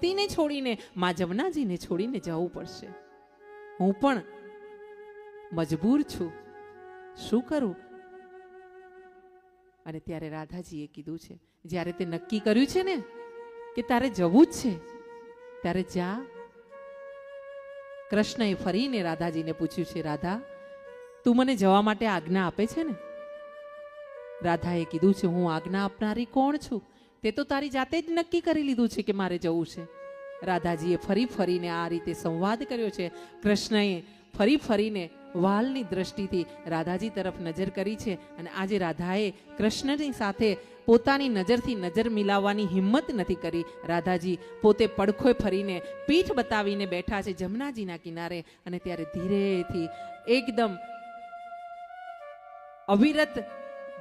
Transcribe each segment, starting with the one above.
તીને છોડીને મા જમનાજીને છોડીને જવું પડશે. હું પણ મજબૂર છું. શું કરું? અને ત્યારે રાધાજીએ કીધું છે, જ્યારે તે નક્કી કર્યું છે ને, કે તારે જવું જ છે, ત્યારે જા. કૃષ્ણએ ફરીને રાધાજીને પૂછ્યું છે, રાધા, તું મને જવા માટે આજ્ઞા આપે છે ને? રાધાએ કીધું છે, હું આજ્ઞા આપનારી કોણ છું? તે તો તારી જાતે જ નક્કી કરી લીધું છે કે મારે જવું છે. રાધાજીએ ફરી ફરીને આ રીતે સંવાદ કર્યો છે. કૃષ્ણએ ફરી ફરીને વાલની દ્રષ્ટિથી રાધાજી તરફ નજર કરી છે અને આજે રાધાએ કૃષ્ણની સાથે પોતાની નજરથી નજર મિલાવવાની હિંમત નથી કરી. રાધાજી પોતે પડખોય ફરીને પીઠ બતાવીને બેઠા છે જમનાજીના કિનારે અને ત્યારે ધીરેથી એકદમ અવિરત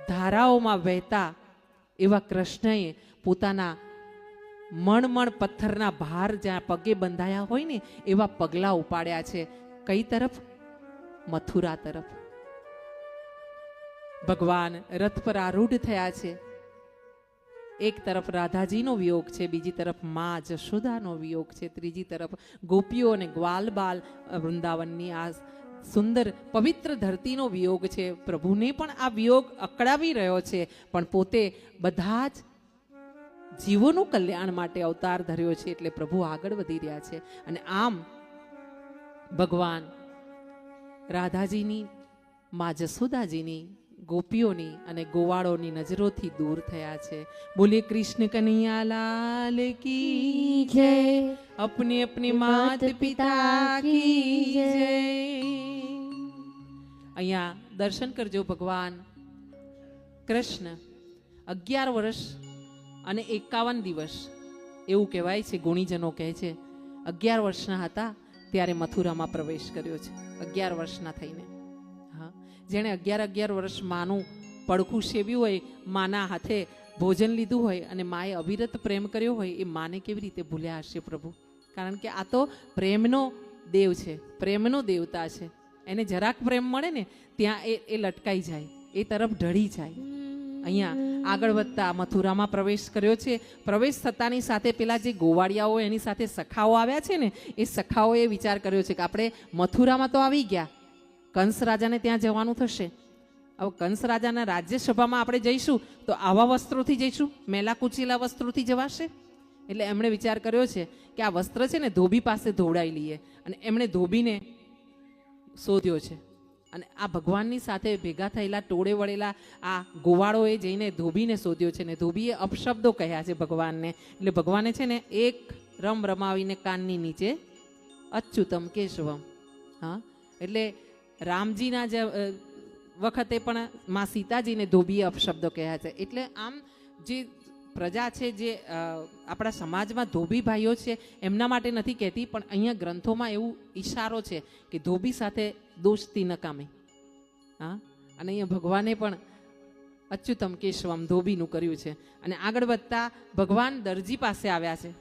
ધારાઓમાં વહેતા એવા કૃષ્ણએ પોતાના મણમણ પથ્થરના ભાર જ્યાં પગે બંધાયા હોય ને, એવા પગલાં ઉપાડ્યા છે. કઈ તરફ? મથુરા તરફ. ભગવાન રથ પર આરૂઢ થયા છે. એક તરફ રાધાજીનો વિયોગ છે, બીજી તરફ મા જશોદાનો વિયોગ છે, ત્રીજી તરફ ગોપીઓ અને ગ્વાલબાલ વૃંદાવનની આ સુંદર પવિત્ર ધરતીનો વિયોગ છે. પ્રભુને પણ આ વિયોગ અકળાવી રહ્યો છે. પણ પોતે બધા જ જીવોનું કલ્યાણ માટે અવતાર ધર્યો છે એટલે પ્રભુ આગળ વધી રહ્યા છે. અને આમ ભગવાન રાધાજીની મા જસોદાજીની ગોપીઓની અને ગોવાળોની નજરોથી દૂર થયા છે. બોલે કૃષ્ણ કનૈયા લાલ કી જય. અપની અપની માત પિતા કી જય. અહીંયા દર્શન કરજો ભગવાન. કૃષ્ણ, અગિયાર વર્ષ અને એકાવન દિવસ, એવું કહેવાય છે, ગુણીજનો કહે છે. અગિયાર વર્ષના હતા ત્યારે મથુરામાં પ્રવેશ કર્યો છે. અગિયાર વર્ષના થઈને. હા. જેણે અગિયાર અગિયાર વર્ષ માનું પડખું સેવ્યું હોય, માના હાથે ભોજન લીધું હોય અને માએ અવિરત પ્રેમ કર્યો હોય, એ માને કેવી રીતે ભૂલ્યા હશે પ્રભુ? કારણ કે આ તો પ્રેમનો દેવ છે, પ્રેમનો દેવતા છે. એને જરાક પ્રેમ મળે ને, ત્યાં એ એ લટકાઈ જાય, એ તરફ ઢળી જાય. અહીંયા આગળ વધતા મથુરામાં પ્રવેશ કર્યો છે. પ્રવેશ થતાની સાથે પેલા જે ગોવાળિયાઓ એની સાથે સખાઓ આવ્યા છે ને, એ સખાઓએ વિચાર કર્યો છે કે આપણે મથુરામાં તો આવી ગયા. કંસ રાજાને ત્યાં જવાનું થશે. હવે કંસ રાજાના રાજ્યસભામાં આપણે જઈશું તો આવા વસ્ત્રોથી જઈશું? મેલા કુચેલા વસ્ત્રોથી જવાશે? એટલે એમણે વિચાર કર્યો છે કે આ વસ્ત્ર છે ને ધોબી પાસે ધોવડાવી લઈએ. અને એમણે ધોબીને શોધ્યો છે. અને આ ભગવાનની સાથે ભેગા થયેલા ટોળે વળેલા આ ગોવાળોએ જઈને ધોબીને શોધ્યો છે ને ધોબીએ અપશબ્દો કહ્યા છે ભગવાનને. એટલે ભગવાને છે ને એક રમ રમાવીને કાનની નીચે અચ્યુતમ કેશવમ. હા? એટલે રામજીના જે વખતે પણ માં સીતાજીને ધોબીએ અપશબ્દો કહ્યા છે. એટલે આમ જે પ્રજા છે જે આપણા સમાજમાં ધોબી ભાઈઓ છે, એમના માટે નથી કહેતી, પણ અહીંયા ગ્રંથોમાં એવું ઈશારો છે કે ધોબી સાથે દોસ્તી નકામી હા? અને અહીંયા ભગવાને પણ અચ્યુતમ કેશવમ ધોબીનું કર્યું છે. અને આગળ વધતા ભગવાન દરજી પાસે આવ્યા છે.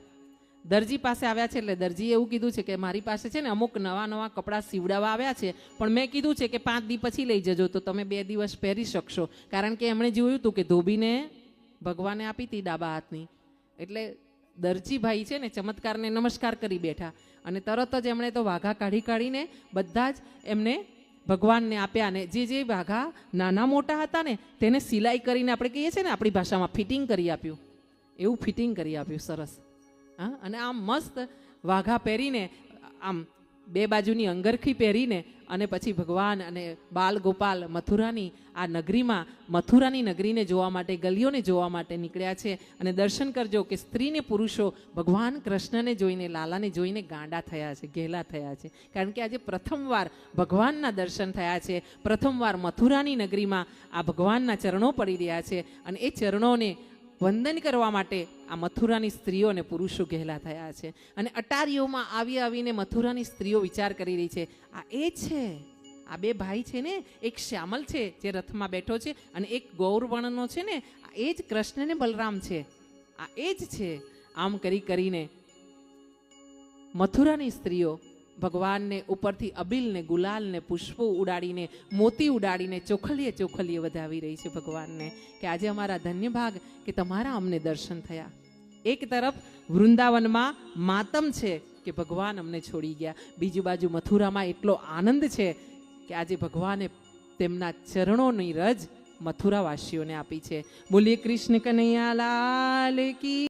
દરજી પાસે આવ્યા છે એટલે દરજીએ એવું કીધું છે કે મારી પાસે છે ને અમુક નવા નવા કપડાં સીવડાવવા આવ્યા છે, પણ મેં કીધું છે કે પાંચ દી પછી લઈ જજો, તો તમે બે દિવસ પહેરી શકશો. કારણ કે એમણે જોયું હતું કે ધોબીને ભગવાને આપી હતી ડાબા હાથની. એટલે દરજીભાઈ છે ને ચમત્કારને નમસ્કાર કરી બેઠા. અને તરત જ એમણે તો વાઘા કાઢી કાઢીને બધા જ એમને ભગવાનને આપ્યા ને જે જે વાઘા નાના મોટા હતા ને, તેને સિલાઈ કરીને આપણે કહીએ છીએ ને, આપણી ભાષામાં ફિટિંગ કરી આપ્યું. એવું ફિટિંગ કરી આપ્યું, સરસ. હા, અને આમ મસ્ત વાઘા પહેરીને, આમ બે બાજુની અંગરખી પહેરીને અને પછી ભગવાન અને બાલ ગોપાલ મથુરાની આ નગરીમાં, મથુરાની નગરીને જોવા માટે, ગલીઓને જોવા માટે નીકળ્યા છે. અને દર્શન કરજો કે સ્ત્રીને પુરુષો ભગવાન કૃષ્ણને જોઈને, લાલાને જોઈને ગાંડા થયા છે, ઘેલા થયા છે. કારણ કે આજે પ્રથમવાર ભગવાનના દર્શન થયા છે. પ્રથમવાર મથુરાની નગરીમાં આ ભગવાનના ચરણો પડી રહ્યા છે. અને એ ચરણોને વંદન કરવા માટે આ મથુરાની સ્ત્રીઓ અને પુરુષો ઘેલા થયા છે. અને અટારીઓમાં આવી આવીને મથુરાની સ્ત્રીઓ વિચાર કરી રહી છે, આ એ છે? આ બે ભાઈ છે ને? એક શ્યામલ છે જે રથમાં બેઠો છે અને એક ગૌરવર્ણનો છે ને? આ એ જ કૃષ્ણ ને બલરામ છે. આ એ જ છે. આમ કરી કરીને મથુરાની સ્ત્રીઓ ભગવાનને ઉપરથી અબિલને, ગુલાલને, પુષ્પો ઉડાડીને, મોતી ઉડાડીને ચોખલીએ ચોખલીએ વધાવી રહી છે ભગવાનને કે આજે અમારા ધન્ય ભાગ કે તમારા અમને દર્શન થયા. એક તરફ વૃંદાવનમાં માતમ છે કે ભગવાન અમને છોડી ગયા. બીજી બાજુ મથુરામાં એટલો આનંદ છે કે આજે ભગવાને તેમના ચરણોની રજ મથુરાવાસીઓને આપી છે. બોલીએ, કૃષ્ણ કનૈયા લાલ કી